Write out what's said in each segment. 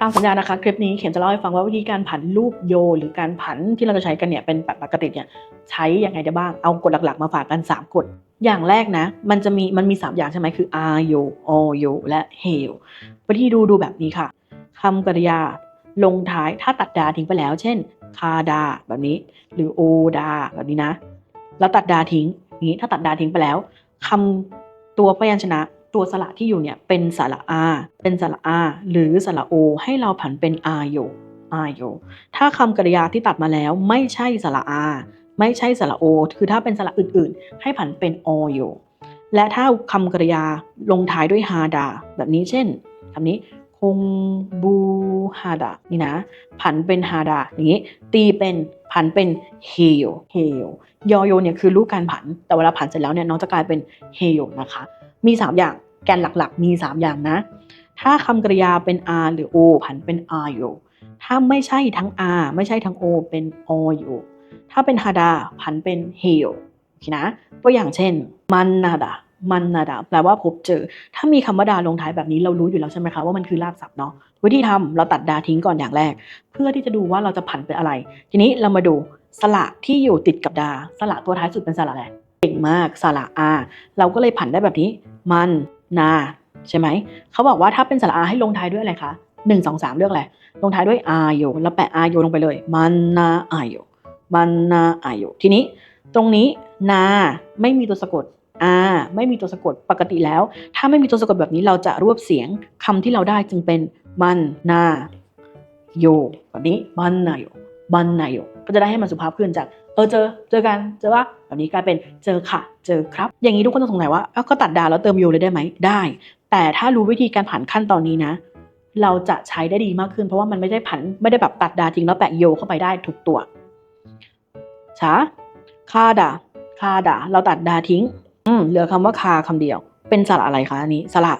ตามสัญญานะคะ คลิปนี้เข็มจะเล่าให้ฟังว่าวิธีการผันรูปโย หรือการผันที่เราจะใช้กันเนี่ยเป็นแบบปกติเนี่ยใช้ยังไงได้บ้าง เอากฎหลักๆ มาฝากกัน 3กฎอย่างแรกนะ มันจะมีมันมี 3 อย่างใช่ไหมคือ are you all you และ he you วิธีดูดูแบบนี้ค่ะคำกริยาลงท้ายถ้าตัดดาทิ้งไปแล้ว เช่นคาดาแบบนี้ หรือโอดาแบบนี้นะ แล้วตัดดาทิ้งอย่างนี้ถ้าตัดดาทิ้งไปแล้วคำตัวพยัญชนะ ตัวสระที่อยู่เนี่ยเป็นสระอาเป็นสระอาหรือสระโอ ให้เราผันเป็นอาโยอาโยถ้าคำกริยาที่ตัดมาแล้วไม่ใช่สระอา ไม่ใช่สระโอ คือถ้าเป็นสระอื่นๆ ให้ผันเป็นอโยและถ้าคำกริยาลงท้ายด้วยฮาดา แบบนี้เช่นคำนี้คงบูฮาดานี่นะ ผันเป็นฮาดาอย่างนี้ ตีเป็นผันเป็นเฮโยเฮโยยอโยเนี่ยคือรูปการผัน แต่เวลาผันเสร็จแล้วเนี่ยน้องจะกลายเป็นเฮโยนะคะ มี 3 อย่าง แกนหลักๆ มี 3 อย่างนะ ถ้าคำกริยาเป็น r หรือ o ผันเป็น r อยู่ ถ้าไม่ใช่ทั้ง r ไม่ใช่ทั้ง o เป็น o อยู่ ถ้าเป็นฮาดาผันเป็นเฮโยโอเคนะ ตัวอย่างเช่น มันนาดามันนาดาแปลว่าพบเจอ ถ้ามีคำว่าดาลงท้ายแบบนี้เรารู้อยู่แล้วใช่ไหมคะว่ามันคือรากศัพท์เนาะ วิธีทำเราตัดดาทิ้งก่อนอย่างแรก เพื่อที่จะดูว่าเราจะผันเป็นอะไร ทีนี้เรามาดูสระที่อยู่ติดกับดา สระตัวท้ายสุดเป็นสระอะไร เก่งมากสระอาเราก็เลยผันได้แบบนี้ มัน นาใช่ไหม เขาบอกว่าถ้าเป็นสระอาให้ลงท้ายด้วยอะไรคะหนึ่งสองสามเลือกอะไร ลงท้ายด้วยอาโยแล้วแปะอาโยลงไปเลย มันนาอาโยมันนาอาโยทีนี้ตรงนี้นาไม่มีตัวสะกดอาไม่มีตัวสะกดปกติแล้ว ถ้าไม่มีตัวสะกดแบบนี้เราจะรวบเสียงคำที่เราได้จึงเป็นมันนาโยแบบนี้มันนาโยมันนาโยก็จะได้ให้มันสุภาพขึ้นจาก เออเจอเจอกันเจอว่าแบบนี้กลายเป็นเจอค่ะ เจอครับ อย่างนี้ทุกคนจะสงสัยว่าเอ้าก็ตัดดาวแล้วเติมโยเลยได้ไหมได้ แต่ถ้ารู้วิธีการผันขั้นตอนนี้นะ เราจะใช้ได้ดีมากขึ้น เพราะว่ามันไม่ได้ผันไม่ได้แบบตัดดาทิ้งแล้วแปะโยเข้าไปได้ทุกตัวช้าคาดาคาดาเราตัดดาทิ้ง อืมเหลือคำว่าคาคำเดียว เป็นสระอะไรคะอันนี้สระ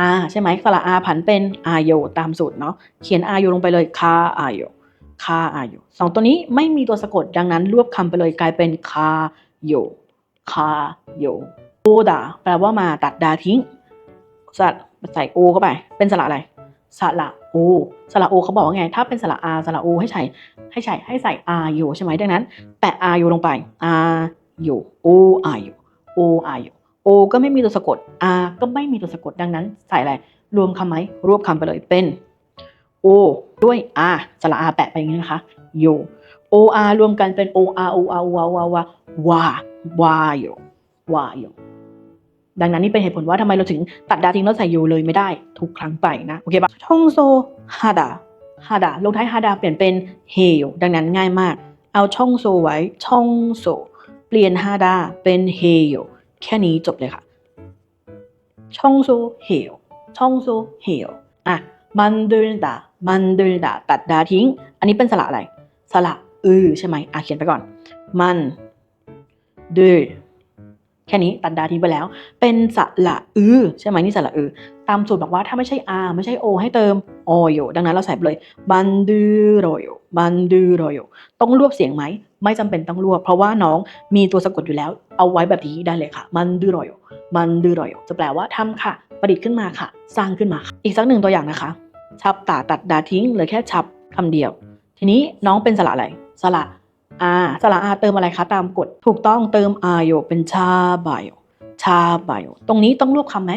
อาใช่ไหมสระอาผันเป็นอาโยตามสูตรเนาะเขียนอาโยลงไปเลยคาอาโย คาอาโยสองตัวนี้ไม่มีตัวสะกดดังนั้นรวบคำไปเลยกลายเป็นคาโยคาโยโอดาแปลว่ามาตัดดาทิ้งสระใส่โอเข้าไป เป็นสระอะไรสระโอสระโอเขาบอกว่าไง ถ้าเป็นสระอาสระโอให้ใส่ให้ใส่ให้ใส่อาโยใช่ไหมดังนั้น แปะอาโยลงไปอาโยโออาโยโออาโยโอก็ไม่มีตัวสะกดอาก็ไม่มีตัวสะกดดังนั้น ใส่อะไรรวมคำไหมรวบคำไปเลยเป็น O ด้วย R สระ R แปะไปอย่างนี้นะคะโย O R รวมกันเป็น O R O R O R O R วาวาวาโยวาโยดังนั้นนี่เป็นเหตุผลว่าทำไมเราถึงตัดดาทิ้งแล้วใส่โยเลยไม่ได้ทุกครั้งไปนะโอเคปะช่องโซฮาดาฮาดาลงท้ายฮาดาเปลี่ยนเป็นเฮโยดังนั้นง่ายมาก เอาช่องโซไว้ช่องโซ เปลี่ยนฮาดาเป็นเฮโยแค่นี้จบเลยค่ะ ช่องโซเฮโยช่องโซเฮโยอะ มันเดินดามันเดินดาตัดดาทิ้ง อันนี้เป็นสระอะไร สระอือใช่ไหมอะเขียนไปก่อน มันเดินแค่นี้ตัดดาทิ้งไปแล้ว เป็นสระอือใช่ไหมนี่สระอือตามสูตรบอกว่าถ้าไม่ใช่ R ไม่ใช่ O ให้เติมอโยดังนั้นเราใส่เลยบันดูโรโยบันดูโรโยต้องรวบเสียงไหม ไม่จำเป็นต้องรวบ เพราะว่าน้องมีตัวสะกดอยู่แล้ว เอาไว้แบบนี้ได้เลยค่ะ มันดูโรโยมันดูโรโยจะแปลว่าทำค่ะ ประดิษฐ์ขึ้นมาค่ะ สร้างขึ้นมาค่ะอีกสักหนึ่งตัวอย่างนะคะ ชับตาตัดดาทิ้งเหลือแค่ชับคำเดียว ทีนี้น้องเป็นสระอะไร สระอาสระอาเติมอะไรคะตามกฎถูกต้องเติมอาโยเป็นชาบายโยชาบายโยตรงนี้ต้องรวบคำไหม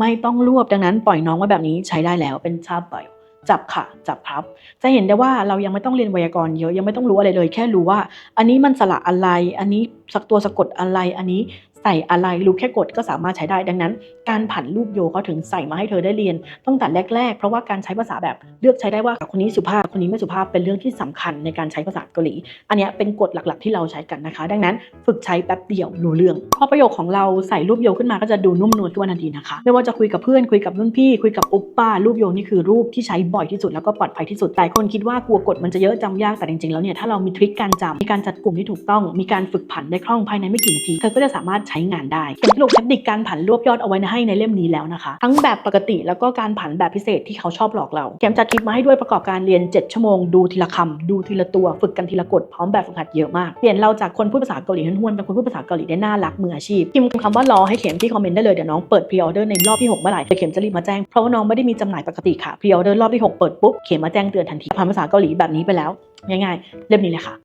ไม่ต้องรวบดังนั้นปล่อยน้องไว้แบบนี้ใช้ได้แล้วเป็นชาบายโยจับค่ะจับครับ จะเห็นได้ว่าเรายังไม่ต้องเรียนไวยากรณ์เยอะยังไม่ต้องรู้อะไรเลย แค่รู้ว่า อันนี้มันสระอะไร อันนี้สักตัวสะกดอะไรอันนี้ใส่อะไรรู้แค่กดก็สามารถใช้ได้ดังนั้น การผันรูปโยเขาถึงใส่มาให้เธอได้เรียนตั้งแต่แรก ๆ เพราะว่าการใช้ภาษาแบบเลือกใช้ได้ว่าคนนี้สุภาพคนนี้ไม่สุภาพเป็นเรื่องที่สำคัญในการใช้ภาษาเกาหลี อันเนี้ยเป็นกฎหลักๆ ที่เราใช้กันนะคะ ดังนั้นฝึกใช้แป๊บเดียวรู้เรื่องพอประโยคของเราใส่รูปโยขึ้นมาก็จะดูนุ่มนวลขึ้นมาทันทีนะคะ ไม่ว่าจะคุยกับเพื่อนคุยกับรุ่นพี่ คุยกับโอปป้ารูปโยนี่คือรูปที่ใช้บ่อยที่สุดแล้วก็ปลอดภัยที่สุดหลายคนคิดว่ากลัวกฎมันจะเยอะจำยากแต่จริงๆแล้วเนี่ยถ้าเรามีทริคการจำมีการจัดกลุ่มที่ถูกต้องมีการฝึกผันได้คล่องภายในไม่กี่นาที เธอก็จะสามารถใช้งานได้เข็มสรุปเทคนิคการผันรวบยอดเอาไว้ให้ในเล่มนี้แล้วนะคะ ทั้งแบบปกติแล้วก็การผันแบบพิเศษที่เขาชอบหลอกเราเข็มจัดคลิปมาให้ด้วยประกอบการเรียน 7 ชั่วโมงดูทีละคำดูทีละตัวฝึกกันทีละกฎพร้อมแบบฝึกหัดเยอะมากเปลี่ยนเราจากคนพูดภาษาเกาหลีห้วนๆเป็นคนพูดภาษาเกาหลีได้น่ารักมืออาชีพพิมพ์คำว่ารอให้เข็มที่คอมเมนต์ได้เลยเดี๋ยวน้องเปิดพรีออเดอร์ในรอบที่หกเมื่อไหร่เดี๋ยวเข็มจะรีบมาแจ้งเพราะว่าน้องไม่ได้มีจำหน่ายปกติค่ะพรีออเดอร์รอบที่หกเปิดปุ๊บเข็มมาแจ้งเตือนทันทีผ่านภาษาเกาหลีแบบนี้ไปแล้วง่ายๆเล่มนี้เลยค่ะ